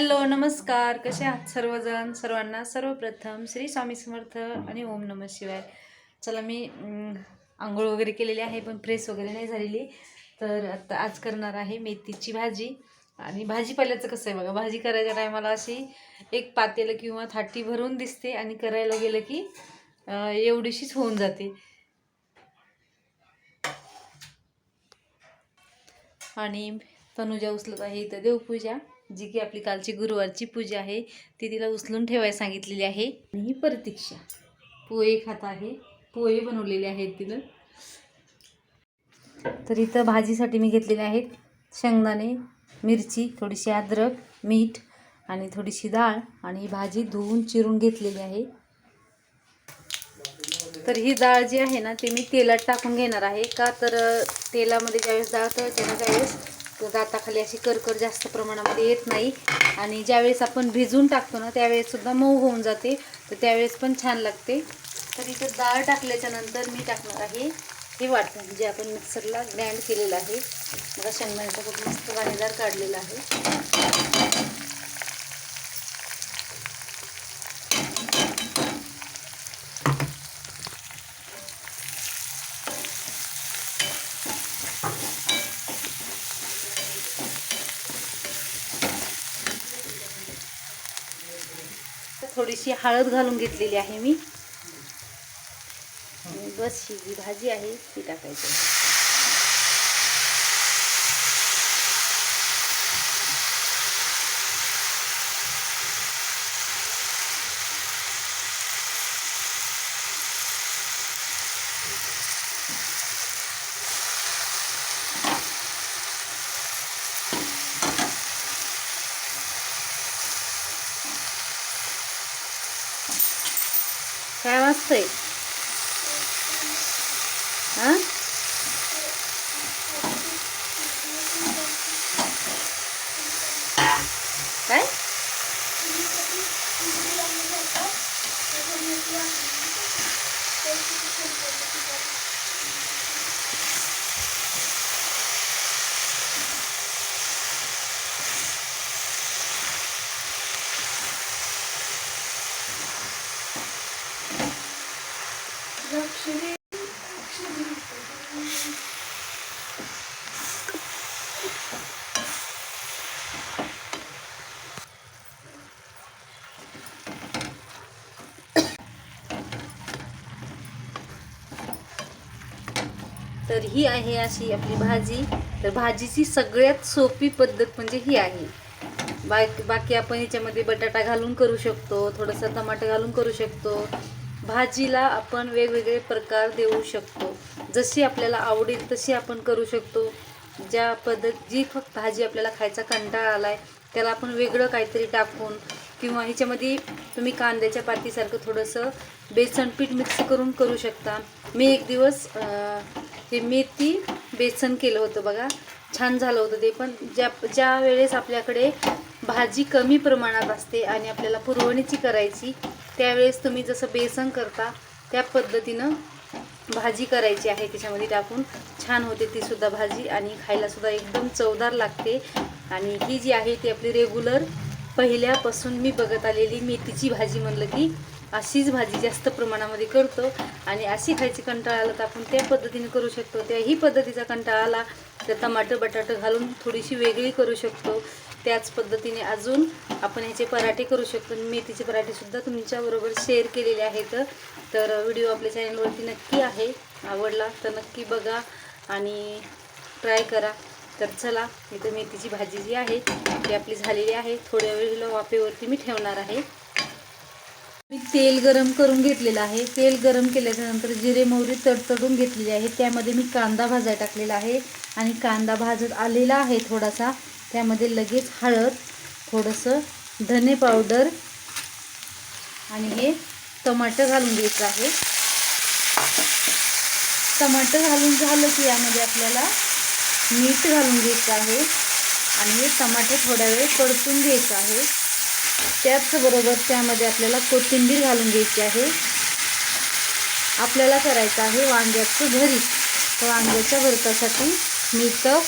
Hello नमस्कार. कसे आहात सर्वजण? सर्वांना सर्वप्रथम श्री स्वामी समर्थ आणि ओम नम शिवाय. चला मी आंघोळ वगैरे केलेली आहे पण प्रेस वगैरे नाही झालेली. तर आता आज करणार आहे मेथीची भाजी. आणि भाजीपाल्याचं कसं आहे बघा भाजी करायच्या टायमाला अशी एक पातेलं किंवा थाटी भरून दिसते आणि करायला गेलं की एवढीशीच होऊन जाते. आणि तनुजा उचलत आहे इथं देवपूजा. जी की आपली कालची गुरुवारची पूजा आहे ती तिला उचलून ठेवायला सांगितलेली आहे. आणि ही प्रतीक्षा. पोहे खात आहे. पोहे बनवलेले आहेत तिनं. तर इथं भाजीसाठी मी घेतलेले आहेत शेंगदाणे मिरची थोडीशी अद्रक मीठ आणि थोडीशी डाळ आणि ही भाजी धुवून चिरून घेतलेली आहे. तर ही डाळ जी आहे ना ती मी तेलात टाकून घेणार आहे. का तर तेलामध्ये ज्यावेळेस डाळ तळते ना त्यावेळेस दाताखाली अशी करकर जास्त प्रमाणामध्ये येत नाही. आणि ज्यावेळेस आपण भिजून टाकतो ना त्यावेळेससुद्धा मऊ होऊन जाते. तर त्यावेळेस पण छान लागते. तर इथं डाळ टाकल्याच्या नंतर मी टाकणार आहे हे वाटण जे आपण मिक्सरला ग्रँड केलेलं आहे. मला शेंगदाण्याचा खूप मस्त वाणेदार काढलेला आहे. थोडीशी हळद घालून घेतलेली आहे मी. आणि बस ही जी भाजी आहे ती टाकायची काय वाजतंय हा काय तर ही आहे अशी आपली भाजी. तर भाजीची सगळ्यात सोपी पद्धत म्हणजे ही आहे. बाकी बाकी आपण याच्यामध्ये बटाटा घालून करू शकतो थोडंसं टमाटर घालून करू शकतो. भाजीला आपण वेगवेगळे प्रकार देऊ शकतो. जशी आपल्याला आवडेल तशी आपण करू शकतो. ज्या पद्धत जी फक्त भाजी आपल्याला खायचा कंटाळा आला आहे त्याला आपण वेगळं काहीतरी टाकून किंवा ह्याच्यामध्ये तुम्ही कांद्याच्या पातीसारखं थोडंसं बेसन पीठ मिक्स करून करू शकता. मी एक दिवस हे मेथी बेसन केलं होतं बघा. छान झालं होतं ते पण. ज्या ज्या वेळेस आपल्याकडे भाजी कमी प्रमाणात असते आणि आपल्याला पुरवणीची करायची त्यावेळेस तुम्ही जसं बेसन करता त्या पद्धतीनं भाजी करायची आहे. त्याच्यामध्ये टाकून छान होते ती सुद्धा भाजी आणि खायलासुद्धा एकदम चवदार लागते. आणि ही जी आहे ती आपली रेग्युलर पहिल्यापासून मी बघत आलेली मेथीची भाजी म्हणलं की अशीच भाजी जास्त प्रमाणामध्ये करतो. आणि अशी खायची कंटाळा आला तर आपण त्या पद्धतीने करू शकतो. त्याही पद्धतीचा कंटाळा आला तर टमाटर बटाटं घालून थोडीशी वेगळी करू शकतो. त्याच पद्धतीने अजून आपण ह्याचे पराठे करू शकतो. मेथीचे पराठेसुद्धा तुमच्याबरोबर शेअर केलेले आहेत. तर व्हिडिओ आपल्या चॅनलवरती नक्की आहे. आवडला तर नक्की बघा आणि ट्राय करा. तर चला इथं मेथीची भाजी जी आहे ती आपली झालेली आहे. थोड्या वेळेला वाफेवरती मी ठेवणार आहे. मी तेल गरम करून घेतलेलं आहे. तेल गरम केल्याच्यानंतर जिरे मोहरी तडतडून घेतलेली आहे. त्यामध्ये मी कांदा भाजायला टाकलेला आहे. आणि कांदा भाजत आलेला आहे थोडासा. त्यामध्ये लगेच हळद थोडंसं धने पावडर आणि हे टमाटर घालून घ्यायचं आहे. टमाटर घालून झालं की यामध्ये आपल्याला मीठ घालून घ्यायचं आहे आणि हे टमाटर थोड्या वेळ परतून घ्यायचं आहे. त्याचबरोबर त्यामध्ये आपल्याला कोथिंबीर घालून घ्यायची आहे. आपल्याला करायचं आहे वांग्याचं भरीत. तर वांग्याच्या भरतासाठी मी तर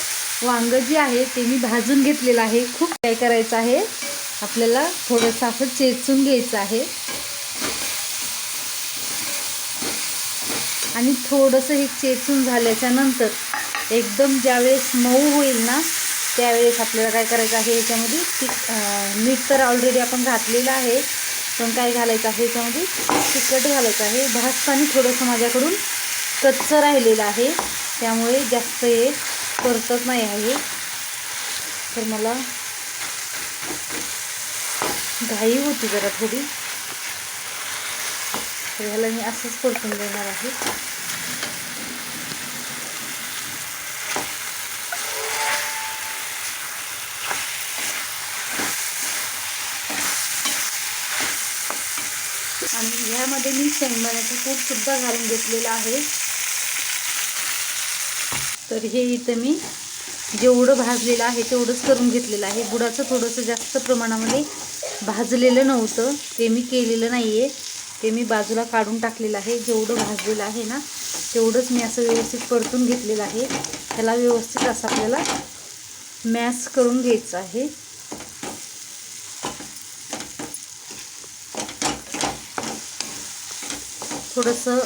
वांग जे आहे ते मी भाजून घेतलेलं आहे. खूप काय करायचं आहे? आपल्याला थोडंसं असं चेचून घ्यायचं आहे. आणि थोडंसं हे चेचून झाल्याच्यानंतर एकदम ज्यावेळेस मऊ होईल ना त्यावेळेस आपल्याला काय करायचं आहे? याच्यामध्ये ती मीठ तर ऑलरेडी आपण घातलेलं आहे. पण काय घालायचं आहे? याच्यामध्ये तिखट घालायचं आहे. भाजताना थोडंसं माझ्याकडून कच्चं राहिलेलं आहे. त्यामुळे जास्त हे करतच नाही आहे. तर मला घाई होती जरा थोडी. तर ह्याला मी असंच परतून देणार आहे. आणि ह्यामध्ये मी शेंगदाण्याचं कूट सुद्धा घालून घेतलेलं आहे. तर हे इथं मी जेवढं भाजलेलं आहे तेवढंच करून घेतलेलं आहे. गुडाचं थोडंसं जास्त प्रमाणामध्ये भाजलेलं नव्हतं. ते मी केलेलं नाही आहे ते मी बाजूला काढून टाकलेलं आहे. जेवढं भाजलेलं आहे ना तेवढंच मी असं व्यवस्थित परतून घेतलेलं आहे. त्याला व्यवस्थित असं आपल्याला मॅश करून घ्यायचं आहे. थोडंसं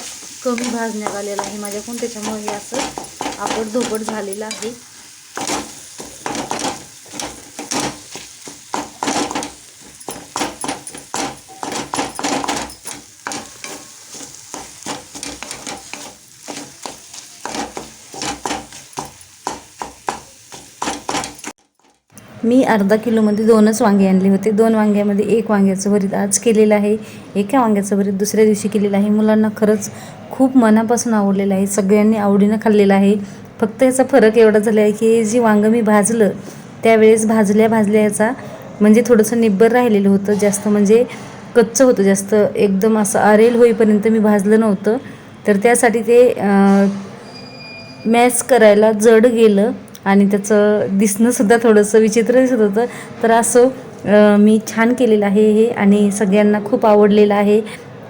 कमी भाजण्यात आलेलं आहे माझ्याकडून. त्याच्यामुळे हे असं आपट धोपट झालेला आहे. मी अर्धा किलोमध्ये दोनच वांगे आणले होते. दोन वांग्यामध्ये एक वांग्याचं भरीत आज केलेलं आहे. एका वांग्याचं भरीत दुसऱ्या दिवशी केलेलं आहे. मुलांना खरंच खूप मनापासून आवडलेलं आहे. सगळ्यांनी आवडीनं खाल्लेलं आहे. फक्त याचा फरक एवढा झाला आहे की जी वांगं मी भाजलं त्यावेळेस भाजल्या भाजल्या याचा म्हणजे थोडंसं निब्बर राहिलेलं होतं. जास्त म्हणजे कच्चं होतं. जास्त एकदम असं आरेल होईपर्यंत मी भाजलं नव्हतं. तर त्यासाठी ते मॅच करायला जड गेलं. आणि त्याचं दिसणंसुद्धा थोडंसं विचित्र दिसत होतं. तर असं मी छान केलेलं आहे हे आणि सगळ्यांना खूप आवडलेलं आहे.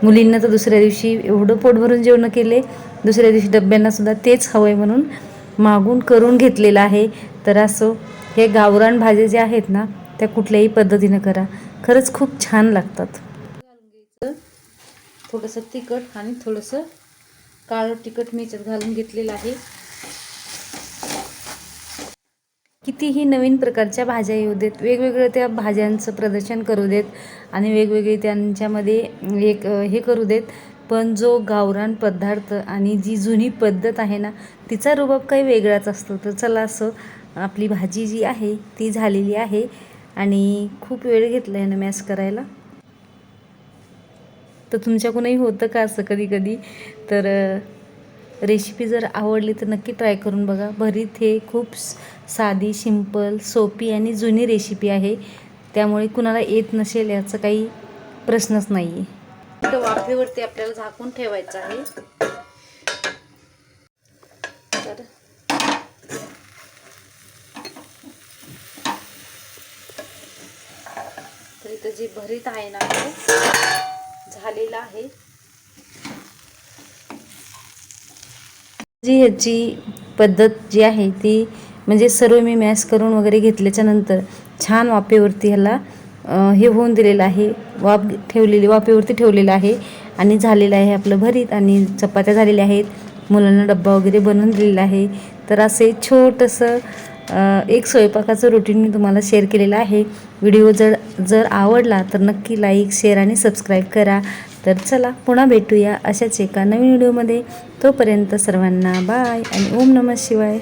मुलींना तर दुसऱ्या दिवशी एवढं पोट भरून जेवणं केले. दुसऱ्या दिवशी डब्यांनासुद्धा तेच हवं आहे म्हणून मागून करून घेतलेलं आहे. तर असं हे गावरान भाज्या ज्या आहेत ना त्या कुठल्याही पद्धतीनं करा. खरंच खूप छान लागतात. थोडंसं तिखट आणि थोडंसं काळं तिखट मी याच्यात घालून घेतलेलं आहे. कितीही नवीन प्रकारच्या भाज्या येऊ देत वेगवेगळ्या त्या भाज्यांचं प्रदर्शन करू देत आणि वेगवेगळे त्यांच्यामध्ये एक हे करू देत पण जो गावरान पदार्थ आणि जी जुनी पद्धत आहे ना तिचा रुबाब काही वेगळाच असतो. तर चला असं आपली भाजी जी आहे ती झालेली आहे आणि खूप वेळ घेतला आहे ना मॅश करायला. तर तुमच्याकडूनही होतं का असं कधी कधी तर रेसिपी जर आवडली तर नक्की ट्राय करून बघा. भरीत हे खूप साधी सिंपल सोपी आणि जुनी रेसिपी आहे. त्यामुळे कुणाला येत नसेल याचा काही प्रश्नच नाही आहे तर वाफेवरती आपल्याला झाकून ठेवायचं आहे. तर इथं जे भरीत आहे ना झालेलं आहे. जी ह्याची पद्धत जी आहे ती म्हणजे सर्व मी मॅश करून वगैरे घेतल्याच्या नंतर छान वाफेवरती ह्याला हे होऊन दिलेलं आहे. वाफ ठेवलेली वाफेवरती ठेवलेलं आहे आणि झालेलं आहे आपलं भरीत आणि चपात्या झालेल्या आहेत. मुलांना डब्बा वगैरे बनवून दिलेला आहे. तर असे छोटंसं एक स्वयंपाकाचं रुटीन मी तुम्हाला शेअर केलेलं आहे. व्हिडिओ जर जर आवडला तर नक्की लाईक शेअर आणि सबस्क्राईब करा. तर चला पुन्हा भेटूया अशाच एका नवीन व्हिडिओमध्ये. तोपर्यंत सर्वांना बाय आणि ओम नमः शिवाय.